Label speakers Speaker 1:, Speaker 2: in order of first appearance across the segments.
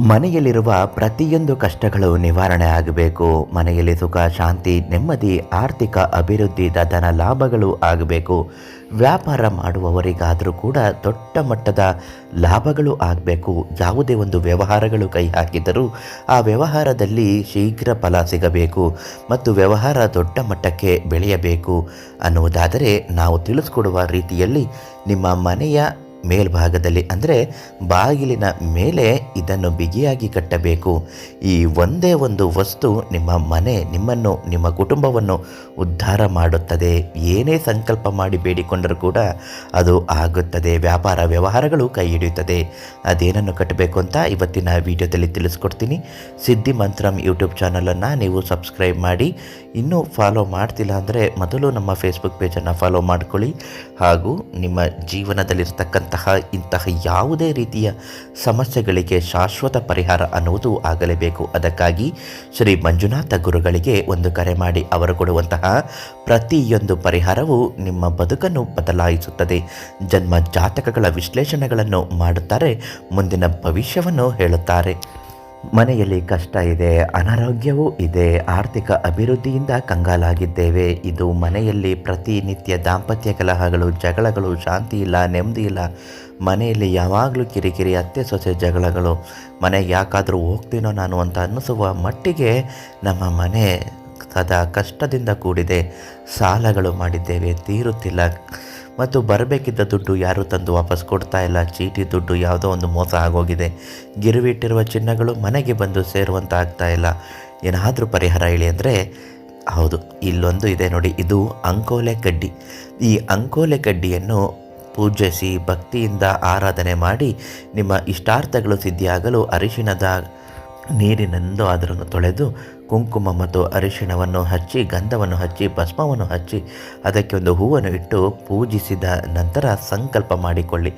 Speaker 1: ಮನೆಯಲ್ಲಿರುವ ಪ್ರತಿಯೊಂದು ಕಷ್ಟಗಳು ನಿವಾರಣೆ ಆಗಬೇಕು. ಮನೆಯಲ್ಲಿ ಸುಖ, ಶಾಂತಿ, ನೆಮ್ಮದಿ, ಆರ್ಥಿಕ ಅಭಿವೃದ್ಧಿ ಧನ ಲಾಭಗಳು ಆಗಬೇಕು. ವ್ಯಾಪಾರ ಮಾಡುವವರಿಗಾದರೂ ಕೂಡ ದೊಡ್ಡ ಮಟ್ಟದ ಲಾಭಗಳು ಆಗಬೇಕು. ಯಾವುದೇ ಒಂದು ವ್ಯವಹಾರಗಳು ಕೈ ಹಾಕಿದರೂ ಆ ವ್ಯವಹಾರದಲ್ಲಿ ಶೀಘ್ರ ಫಲ ಸಿಗಬೇಕು ಮತ್ತು ವ್ಯವಹಾರ ದೊಡ್ಡ ಮಟ್ಟಕ್ಕೆ ಬೆಳೆಯಬೇಕು ಅನ್ನುವುದಾದರೆ ನಾವು ತಿಳಿಸ್ಕೊಡುವ ರೀತಿಯಲ್ಲಿ ನಿಮ್ಮ ಮನೆಯ ಮೇಲ್ಭಾಗದಲ್ಲಿ ಅಂದರೆ ಬಾಗಿಲಿನ ಮೇಲೆ ಇದನ್ನು ಬಿಗಿಯಾಗಿ ಕಟ್ಟಬೇಕು. ಈ ಒಂದೇ ಒಂದು ವಸ್ತು ನಿಮ್ಮ ಮನೆ, ನಿಮ್ಮನ್ನು, ನಿಮ್ಮ ಕುಟುಂಬವನ್ನು ಉದ್ಧಾರ ಮಾಡುತ್ತದೆ. ಏನೇ ಸಂಕಲ್ಪ ಮಾಡಿ ಬೇಡಿಕೊಂಡರೂ ಕೂಡ ಅದು ಆಗುತ್ತದೆ. ವ್ಯಾಪಾರ ವ್ಯವಹಾರಗಳು ಕೈ ಹಿಡಿಯುತ್ತದೆ. ಅದೇನನ್ನು ಕಟ್ಟಬೇಕು ಅಂತ ಇವತ್ತಿನ ವಿಡಿಯೋದಲ್ಲಿ ತಿಳಿಸ್ಕೊಡ್ತೀನಿ. ಸಿದ್ಧಿ ಮಂತ್ರಂ ಯೂಟ್ಯೂಬ್ ಚಾನಲನ್ನು ನೀವು ಸಬ್ಸ್ಕ್ರೈಬ್ ಮಾಡಿ. ಇನ್ನೂ ಫಾಲೋ ಮಾಡ್ತಿಲ್ಲ ಅಂದರೆ ಮೊದಲು ನಮ್ಮ ಫೇಸ್ಬುಕ್ ಪೇಜನ್ನು ಫಾಲೋ ಮಾಡ್ಕೊಳ್ಳಿ. ಹಾಗೂ ನಿಮ್ಮ ಜೀವನದಲ್ಲಿರ್ತಕ್ಕಂತಹ ಇಂತಹ ಯಾವುದೇ ರೀತಿಯ ಸಮಸ್ಯೆಗಳಿಗೆ ಶಾಶ್ವತ ಪರಿಹಾರ ಅನ್ನುವುದು ಆಗಲೇಬೇಕು. ಅದಕ್ಕಾಗಿ ಶ್ರೀ ಮಂಜುನಾಥ ಗುರುಗಳಿಗೆ ಒಂದು ಕರೆ ಮಾಡಿ ಅವರು ಕೊಡುವಂತಹ ಪ್ರತಿಯೊಂದು ಪರಿಹಾರವು ನಿಮ್ಮ ಬದುಕನ್ನು ಬದಲಾಯಿಸುತ್ತದೆ. ಜನ್ಮ ಜಾತಕಗಳ ವಿಶ್ಲೇಷಣೆಗಳನ್ನು ಮಾಡುತ್ತಾರೆ, ಮುಂದಿನ ಭವಿಷ್ಯವನ್ನು ಹೇಳುತ್ತಾರೆ. ಮನೆಯಲ್ಲಿ ಕಷ್ಟ ಇದೆ, ಅನಾರೋಗ್ಯವೂ ಇದೆ, ಆರ್ಥಿಕ ಅಭಿವೃದ್ಧಿಯಿಂದ ಕಂಗಾಲಾಗಿದ್ದೇವೆ. ಇದು ಮನೆಯಲ್ಲಿ ಪ್ರತಿನಿತ್ಯ ದಾಂಪತ್ಯ ಕಲಹಗಳು, ಜಗಳಗಳು, ಶಾಂತಿ ಇಲ್ಲ, ನೆಮ್ಮದಿ ಇಲ್ಲ. ಮನೆಯಲ್ಲಿ ಯಾವಾಗಲೂ ಕಿರಿಕಿರಿ, ಅತ್ತೆ, ಸೊಸೆ ಜಗಳಗಳು. ಮನೆಗೆ ಯಾಕಾದರೂ ಹೋಗ್ತೀನೋ ನಾನು ಅಂತ ಅನ್ನಿಸುವ ಮಟ್ಟಿಗೆ ನಮ್ಮ ಮನೆ ಸದಾ ಕಷ್ಟದಿಂದ ಕೂಡಿದೆ. ಸಾಲಗಳು ಮಾಡಿದ್ದೇವೆ, ತೀರುತ್ತಿಲ್ಲ. ಮತ್ತು ಬರಬೇಕಿದ್ದ ದುಡ್ಡು ಯಾರೂ ತಂದು ವಾಪಸ್ ಕೊಡ್ತಾ ಇಲ್ಲ. ಚೀಟಿ ದುಡ್ಡು ಯಾವುದೋ ಒಂದು ಮೋಸ ಆಗೋಗಿದೆ. ಗಿರುವಿಟ್ಟಿರುವ ಚಿನ್ನಗಳು ಮನೆಗೆ ಬಂದು ಸೇರುವಂತ ಆಗ್ತಾ ಇಲ್ಲ. ಏನಾದರೂ ಪರಿಹಾರ ಹೇಳಿ ಅಂದರೆ, ಹೌದು, ಇಲ್ಲೊಂದು ಇದೆ ನೋಡಿ, ಇದು ಅಂಕೋಲೆ ಕಡ್ಡಿ ಈ ಅಂಕೋಲೆ ಕಡ್ಡಿಯನ್ನು ಪೂಜಿಸಿ, ಭಕ್ತಿಯಿಂದ ಆರಾಧನೆ ಮಾಡಿ, ನಿಮ್ಮ ಇಷ್ಟಾರ್ಥಗಳು ಸಿದ್ಧಿಯಾಗಲು ಅರಿಶಿಣದ ನೀರಿನಂದು ಅದರನ್ನು ತೊಳೆದು ಕುಂಕುಮ ಮತ್ತು ಅರಿಶಿಣವನ್ನು ಹಚ್ಚಿ, ಗಂಧವನ್ನು ಹಚ್ಚಿ, ಭಸ್ಮವನ್ನು ಹಚ್ಚಿ, ಅದಕ್ಕೆ ಒಂದು ಹೂವನ್ನು ಇಟ್ಟು ಪೂಜಿಸಿದ ನಂತರ ಸಂಕಲ್ಪ ಮಾಡಿಕೊಳ್ಳಿ.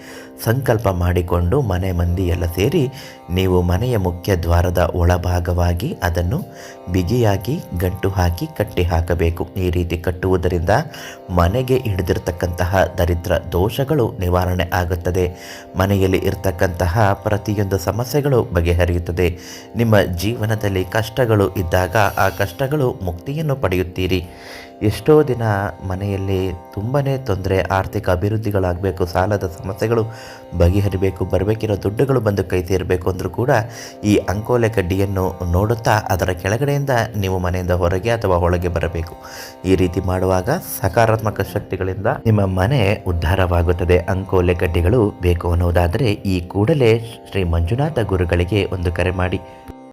Speaker 1: ಸಂಕಲ್ಪ ಮಾಡಿಕೊಂಡು ಮನೆ ಮಂದಿ ಎಲ್ಲ ಸೇರಿ ನೀವು ಮನೆಯ ಮುಖ್ಯ ದ್ವಾರದ ಒಳಭಾಗವಾಗಿ ಅದನ್ನು ಬಿಗಿಯಾಗಿ ಗಂಟು ಹಾಕಿ ಕಟ್ಟಿ ಹಾಕಬೇಕು. ಈ ರೀತಿ ಕಟ್ಟುವುದರಿಂದ ಮನೆಗೆ ಹಿಡಿದಿರ್ತಕ್ಕಂತಹ ದರಿದ್ರ ದೋಷಗಳು ನಿವಾರಣೆ ಆಗುತ್ತದೆ. ಮನೆಯಲ್ಲಿ ಇರತಕ್ಕಂತಹ ಪ್ರತಿಯೊಂದು ಸಮಸ್ಯೆಗಳು ಬಗೆಹರಿಯುತ್ತದೆ. ನಿಮ್ಮ ಜೀವನದಲ್ಲಿ ಕಷ್ಟಗಳು ಇದ್ದಾಗ ಆ ಕಷ್ಟಗಳು ಮುಕ್ತಿಯನ್ನು ಪಡೆಯುತ್ತೀರಿ. ಎಷ್ಟೋ ದಿನ ಮನೆಯಲ್ಲಿ ತುಂಬಾ ತೊಂದರೆ, ಆರ್ಥಿಕ ಅಭಿವೃದ್ಧಿಗಳಾಗಬೇಕು, ಸಾಲದ ಸಮಸ್ಯೆಗಳು ಬಗೆಹರಿಬೇಕು, ಬರಬೇಕಿರೋ ದುಡ್ಡುಗಳು ಬಂದು ಕೈ ಸೇರಬೇಕು ಅಂದರೂ ಕೂಡ ಈ ಅಂಕೋಲೆ ಕಡ್ಡಿಯನ್ನು ನೋಡುತ್ತಾ ಅದರ ಕೆಳಗಡೆಯಿಂದ ನೀವು ಮನೆಯಿಂದ ಹೊರಗೆ ಅಥವಾ ಒಳಗೆ ಬರಬೇಕು. ಈ ರೀತಿ ಮಾಡುವಾಗ ಸಕಾರಾತ್ಮಕ ಶಕ್ತಿಗಳಿಂದ ನಿಮ್ಮ ಮನೆ ಉದ್ಧಾರವಾಗುತ್ತದೆ. ಅಂಕೋಲೆ ಕಡ್ಡಿಗಳು ಬೇಕು ಅನ್ನೋದಾದರೆ ಈ ಕೂಡಲೇ ಶ್ರೀ ಮಂಜುನಾಥ ಗುರುಗಳಿಗೆ ಒಂದು ಕರೆ ಮಾಡಿ.